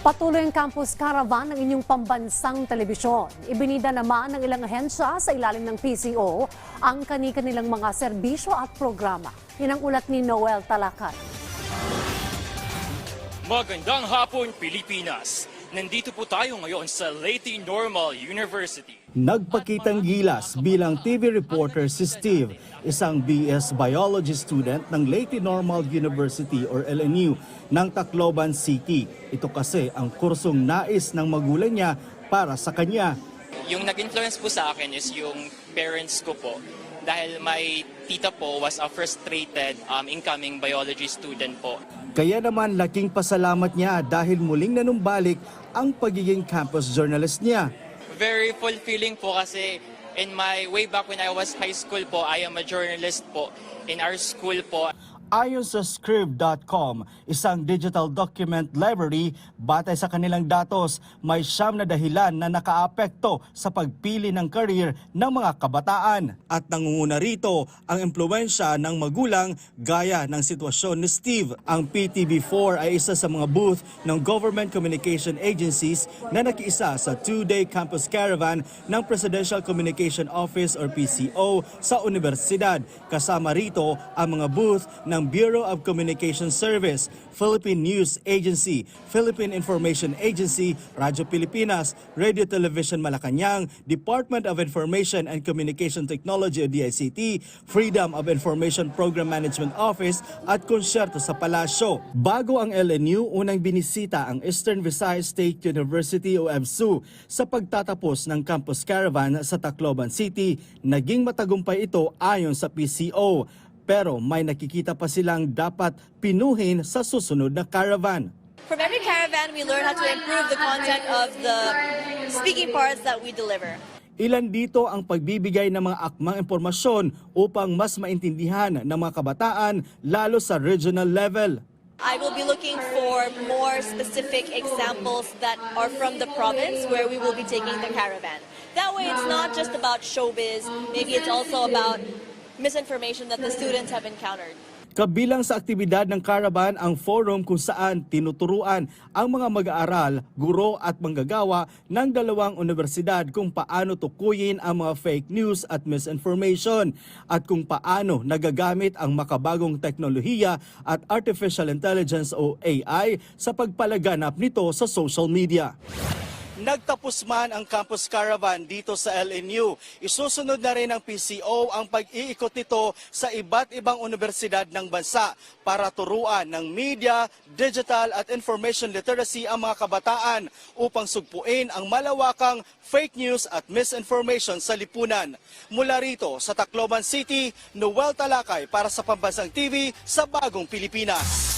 Patuloy ang campus caravan ng inyong pambansang telebisyon. Ibinida naman ng ilang ahensya sa ilalim ng PCO ang kani-kanilang mga serbisyo at programa. Yan ang ulat ni Noel Talakay. Magandang hapon, Pilipinas! Nandito po tayo ngayon sa Leyte Normal University. Nagpakitang gilas bilang TV reporter si Steve, isang BS Biology student ng Leyte Normal University or LNU ng Tacloban City. Ito kasi ang kursong nais ng magulang niya para sa kanya. Yung nag-influence po sa akin is yung parents ko po. Dahil my tita po was a frustrated um, incoming biology student po. Kaya naman laking pasalamat niya dahil muling nanumbalik ang pagiging campus journalist niya. Very fulfilling po kasi in my way back when I was high school po, I am a journalist po. In our school po, Ayon sa Scrib.com, isang digital document library, batay sa kanilang datos, may siyam na dahilan na nakaapekto sa pagpili ng career ng mga kabataan. At nangunguna rito ang impluensya ng magulang gaya ng sitwasyon ni Steve. Ang PTB4 ay isa sa mga booth ng Government Communication Agencies na nakiisa sa two-day campus caravan ng Presidential Communication Office or PCO sa universidad. Kasama rito ang mga booth ng Bureau of Communication Service, Philippine News Agency, Philippine Information Agency, Radyo Pilipinas, Radio Television Malacanang, Department of Information and Communication Technology o DICT, Freedom of Information Program Management Office at konsyerto sa palasyo. Bago ang LNU, unang binisita ang Eastern Visayas State University o EBSU sa pagtatapos ng campus caravan sa Tacloban City. Naging matagumpay ito ayon sa PCO. Pero may nakikita pa silang dapat pinuhin sa susunod na caravan. From every caravan, we learn how to improve the content of the speaking parts that we deliver. Ilan dito ang pagbibigay ng mga akmang impormasyon upang mas maintindihan ng mga kabataan lalo sa regional level. I will be looking for more specific examples that are from the province where we will be taking the caravan. That way, it's not just about showbiz, maybe it's also about misinformation that the students have encountered. Kabilang sa aktibidad ng Caravan ang forum kung saan tinuturuan ang mga mag-aaral, guro at manggagawa ng dalawang universidad kung paano tukuyin ang mga fake news at misinformation at kung paano nagagamit ang makabagong teknolohiya at artificial intelligence o AI sa pagpalaganap nito sa social media. Nagtapos man ang campus caravan dito sa LNU. Isusunod na rin ng PCO ang pag-iikot nito sa iba't ibang universidad ng bansa para turuan ng media, digital at information literacy ang mga kabataan upang sugpuin ang malawakang fake news at misinformation sa lipunan. Mula rito sa Tacloban City, Noel Talakay para sa Pambansang TV sa Bagong Pilipinas.